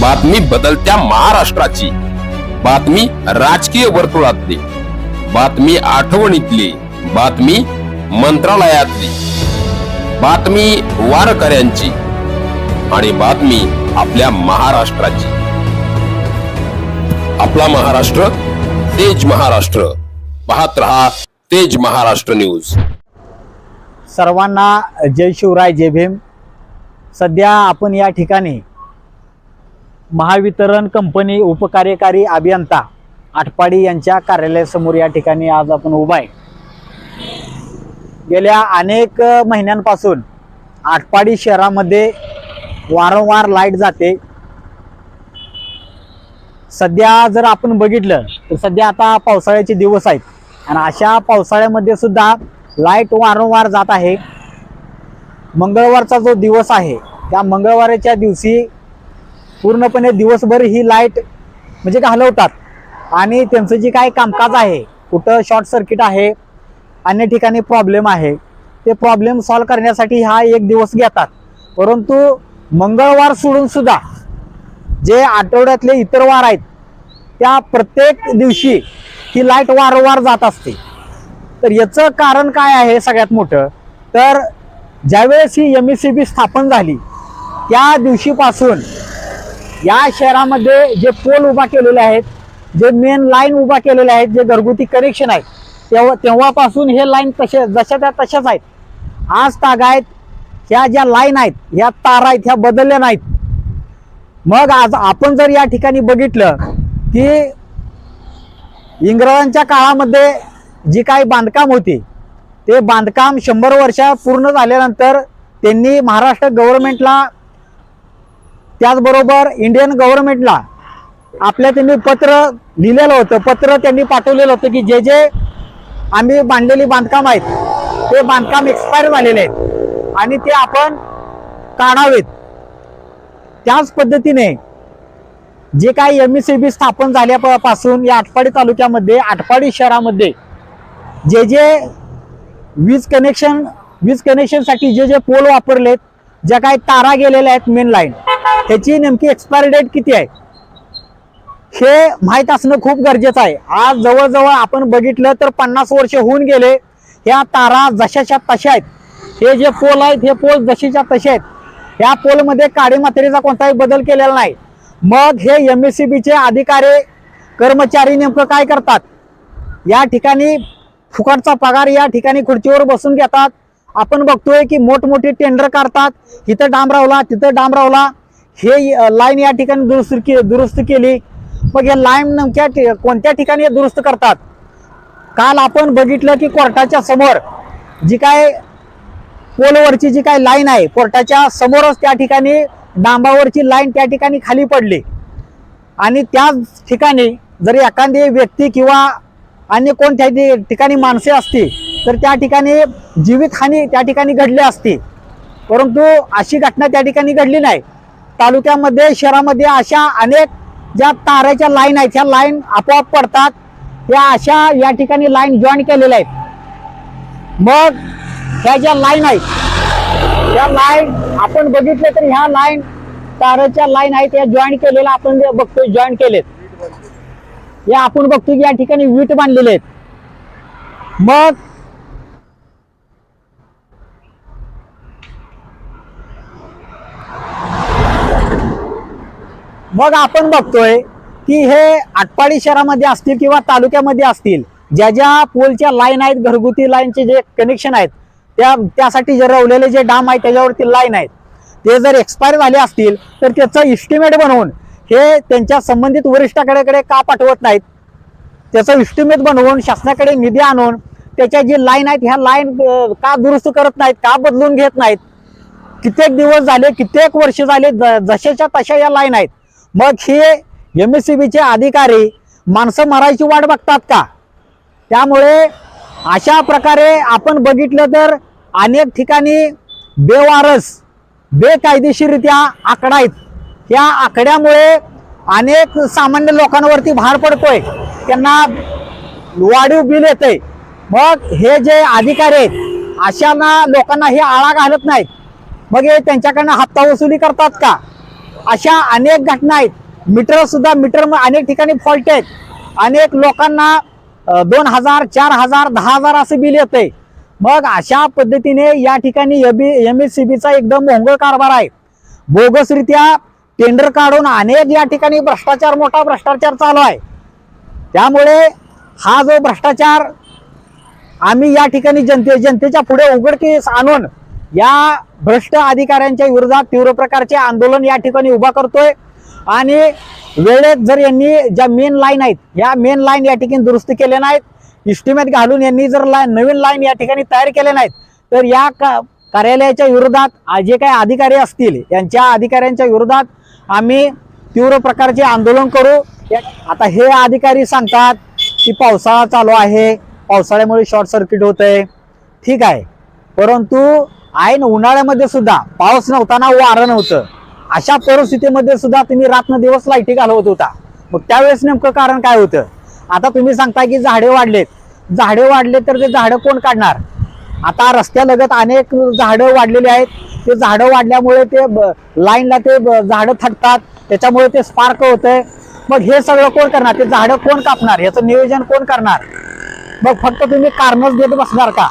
बातमी बदलत्या महाराष्ट्राची. बातमी राजकीय वर्तुळातली. बातमी आठवणीतली. बातमी मंत्रालयातली. बातमी वारकऱ्यांची. आणि बातमी आपल्या महाराष्ट्राची. आपला महाराष्ट्र तेज महाराष्ट्र. पाहत रहा तेज महाराष्ट्र न्यूज. सर्वांना जय शिवराय जय भीम. सध्या आपण या ठिकाणी महावितरण कंपनी उपकार्यकारी अभियंता आटपाडी यांच्या कार्यालयासमोर या ठिकाणी आज आपण उभा आहे. गेल्या अनेक महिन्यांपासून आटपाडी शहरामध्ये वारंवार लाइट जाते. सध्या जर आपण बघितलं तर सध्या आता पावसाळ्याचे दिवस आहेत. आणि अशा पावसाळ्यामध्ये सुद्धा लाइट वारंवार जात आहे. मंगळवारचा जो दिवस आहे त्या मंगळवारच्या दिवशी पूर्णपणे दिवसभर ही लाइट म्हणजे घालवतात. आणि त्यांचं जे काय कामकाज आहे कुठं शॉर्ट सर्किट आहे अन्य ठिकाणी प्रॉब्लेम आहे ते प्रॉब्लेम सॉल्व करण्यासाठी हा एक दिवस घेतात. परंतु मंगळवार सोडून सुद्धा जे आठवड्यातले इतर वार आहेत त्या प्रत्येक दिवशी ही लाइट वारंवार जात असते. तर याचं कारण काय आहे सगळ्यात मोठं? तर ज्यावेळेस ही एम एस सी बी स्थापन झाली त्या दिवशीपासून या शहरामध्ये जे पोल उभा केलेले आहेत जे मेन लाईन उभा केलेले आहेत जे घरगुती कनेक्शन आहेत तेव्हा तेव्हापासून हे लाईन तसे जशा त्या तशाच आहेत. आज तागायत ह्या ज्या लाईन आहेत ह्या तारा आहेत ह्या बदलल्या नाहीत. मग आज आपण जर या ठिकाणी बघितलं की इंग्रजांच्या काळामध्ये जी काही बांधकाम होती ते बांधकाम शंभर वर्ष पूर्ण झाल्यानंतर त्यांनी महाराष्ट्र गव्हर्नमेंटला त्याचबरोबर इंडियन गव्हर्नमेंटला आपल्या त्यांनी पत्र लिहिलेलं होतं पत्र त्यांनी पाठवलेलं होतं की जे जे आम्ही बांधलेली बांधकाम आहेत ते बांधकाम एक्सपायर झालेले आहेत आणि ते आपण काढावेत. त्याच पद्धतीने जे काही एम एस बी स्थापन झाल्यापासून या आटपाडी तालुक्यामध्ये आटपाडी शहरामध्ये जे जे वीज कनेक्शन वीज कनेक्शनसाठी जे जे पोल वापरलेत ज्या काही तारा गेलेल्या आहेत मेन लाईन ह्याची नेमकी एक्सपायरी डेट किती आहे? हे माहीत असणं खूप गरजेचं आहे. आज जवळजवळ आपण बघितलं तर पन्नास वर्ष होऊन गेले. ह्या तारा जशाच्या तशा आहेत. हे जे पोल आहेत हे पोल जशीच्या तसे आहेत. ह्या पोलमध्ये काळी मात्रेचा कोणताही बदल केलेला नाही. मग हे एम एस सी बीचे अधिकारी कर्मचारी नेमकं काय करतात? या ठिकाणी फुकटचा पगार या ठिकाणी खुर्चीवर बसून घेतात. आपण बघतोय की मोठमोठी टेंडर काढतात इथं डांबरावला तिथं डांबरावला. हे लाईन या ठिकाणी दुरुस्त के दुरुस्त केली. मग या लाईन नेमक्या कोणत्या ठिकाणी दुरुस्त करतात? काल आपण बघितलं की कोर्टाच्या समोर जी काय पोलवरची जी काय लाईन आहे कोर्टाच्या समोरच त्या ठिकाणी डांबावरची लाईन त्या ठिकाणी खाली पडली. आणि त्याच ठिकाणी जर एखादी व्यक्ती किंवा अन्य कोणत्या ठिकाणी माणसे असती तर त्या ठिकाणी जीवितहानी त्या ठिकाणी घडली असती. परंतु अशी घटना त्या ठिकाणी घडली नाही. तालुक्यामध्ये शहरामध्ये अशा अनेक ज्या ताराच्या लाईन आहेत ह्या लाईन आपोआप पडतात. या अशा या ठिकाणी लाईन जॉईन केलेल्या आहेत. मग ह्या ज्या लाईन आहेत त्या लाईन आपण बघितलं तर ह्या लाईन ताराच्या लाईन आहेत या जॉईन केलेल्या आपण जे बघतोय जॉईन केलेत. या आपण बघतो की या ठिकाणी वीट बांधलेले आहेत. मग मग आपण बघतोय की हे आटपाडी शहरामध्ये असतील किंवा तालुक्यामध्ये असतील ज्या ज्या पोलच्या लाईन आहेत घरगुती लाईनचे जे कनेक्शन आहेत त्या त्यासाठी जे रवलेले जे डाम आहेत त्याच्यावरती लाईन आहेत. ते जर एक्सपायर झाले असतील तर त्याचं इस्टिमेट बनवून हे त्यांच्या संबंधित वरिष्ठाकडे का पाठवत नाहीत? त्याचं इस्टिमेट बनवून शासनाकडे निधी आणून त्याच्या जी लाईन आहेत ह्या लाईन का दुरुस्त करत नाहीत का बदलून घेत नाहीत? कित्येक दिवस झाले कित्येक वर्ष झाले ज- जशाच्या तशा या लाईन आहेत. मग हे एम एस सी बीचे अधिकारी माणसं मरायची वाट बघतात का? त्यामुळे अशा प्रकारे आपण बघितलं तर अनेक ठिकाणी बेवारस बेकायदेशीररित्या आकडा आहेत. या आकड्यामुळे अनेक सामान्य लोकांवरती भार पडतोय. त्यांना वाढीव बिल येते मग हे जे अधिकारी आहेत अशांना लोकांना हे आळा घालत नाहीत. मग हे त्यांच्याकडनं हप्ता वसुली करतात का? अशा अनेक घटना आहेत. मीटर सुद्धा मीटर अनेक ठिकाणी फॉल्ट आहेत. अनेक लोकांना दोन हजार चार हजार दहा हजार असं बिल येतंय. मग अशा पद्धतीने या ठिकाणी एम एस सी बीचा एकदम मोंगळ कारभार आहे. बोगसरित्या टेंडर काढून अनेक या ठिकाणी भ्रष्टाचार मोठा भ्रष्टाचार चालू आहे. त्यामुळे हा जो भ्रष्टाचार आम्ही या ठिकाणी जनते जनतेच्या पुढे उघडकीस आणून या भ्रष्ट अधिकाऱ्यांच्या विरोधात तीव्र प्रकारचे आंदोलन या ठिकाणी उभा करतोय. आणि वेळेत जर यांनी ज्या मेन लाईन आहेत या मेन लाईन या ठिकाणी दुरुस्त केल्या नाहीत इस्टिमेट घालून यांनी जर लाईन नवीन लाईन या ठिकाणी तयार केल्या नाहीत तर या का- कार्यालयाच्या विरोधात जे काही अधिकारी असतील यांच्या अधिकाऱ्यांच्या विरोधात आम्ही तीव्र प्रकारचे आंदोलन करू. आता हे अधिकारी सांगतात की पावसाळा चालू आहे पावसाळ्यामुळे शॉर्ट सर्किट होत आहे ठीक आहे. परंतु ऐन उन्हाळ्यामध्ये सुद्धा पाऊस नव्हता ना वारं नव्हतं. अशा परिस्थितीमध्ये सुद्धा तुम्ही रात्र दिवस लाईटी घालवत होता. मग त्यावेळेस नेमकं कारण काय होतं? आता तुम्ही सांगता की झाडे वाढलेत. झाडे वाढले तर ते झाडं कोण काढणार? आता रस्त्यालगत अनेक झाडं वाढलेली आहेत. ते झाडं वाढल्यामुळे ते लाईनला ते झाडं थटतात. त्याच्यामुळे ते स्पार्क होतंय. मग हे सगळं कोण करणार? ते झाडं कोण कापणार? याचं नियोजन कोण करणार? मग फक्त तुम्ही कारणच देत बसणार का?